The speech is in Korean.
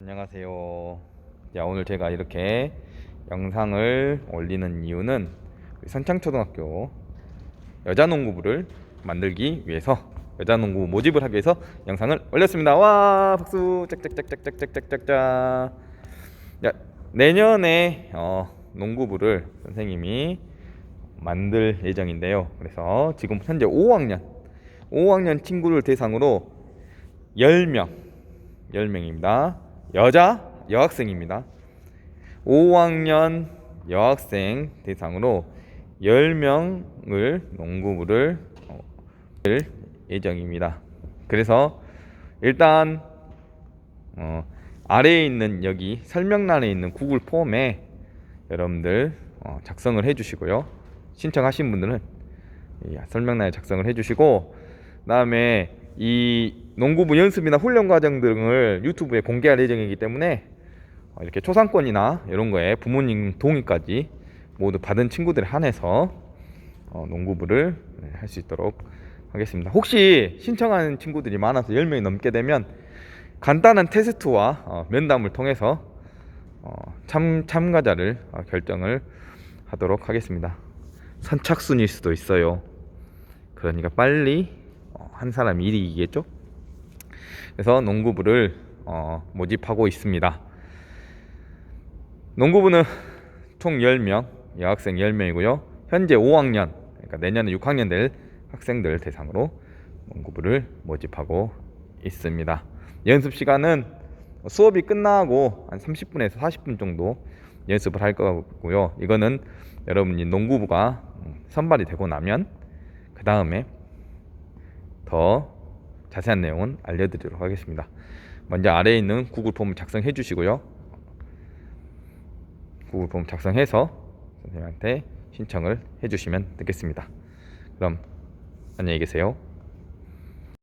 안녕하세요. 자, 오늘 제가 이렇게 영상을 올리는 이유는 선창초등학교 여자농구부를 만들기 위해서 여자농구 모집을 하기 위해서 영상을 올렸습니다. 와 박수 짝짝짝짝짝짝짝짝. 자, 내년에 어, 농구부를 선생님이 만들 예정인데요. 그래서 지금 현재 5학년 5학년 친구를 대상으로 10명 10명입니다. 여자 여학생입니다. 5학년 여학생 대상으로 10명을 농구부를 어, 할 예정입니다. 그래서 일단 어, 아래에 있는 여기 설명란에 있는 구글 폼에 여러분들 어, 작성을 해주시고요. 신청하신 분들은 이 설명란에 작성을 해주시고 그다음에 이 농구부 연습이나 훈련 과정 등을 유튜브에 공개할 예정이기 때문에 어, 이렇게 초상권이나 이런 거에 부모님 동의까지 모두 받은 친구들에 한해서 어, 농구부를 네, 할수 있도록 하겠습니다. 혹시 신청하는 친구들이 많아서 10명이 넘게 되면 간단한 테스트와 어, 면담을 통해서 어, 참, 참가자를 어, 결정을 하도록 하겠습니다. 선착순일 수도 있어요. 그러니까 빨리 어, 한 사람 일이 이기겠죠? 그래서 농구부를 어, 모집하고 있습니다. 농구부는 총 10명, 여학생 10명이고요. 현재 5학년, 그러니까 내년에 6학년 될 학생들 대상으로 농구부를 모집하고 있습니다. 연습 시간은 수업이 끝나고 한 30분에서 40분 정도 연습을 할 거고요. 이거는 여러분이 농구부가 선발이 되고 나면 그 다음에 더 자세한 내용은 알려드리도록 하겠습니다. 먼저 아래에 있는 구글 폼 작성해 주시고요. 구글 폼 작성해서 선생님한테 신청을 해 주시면 되겠습니다. 그럼 안녕히 계세요.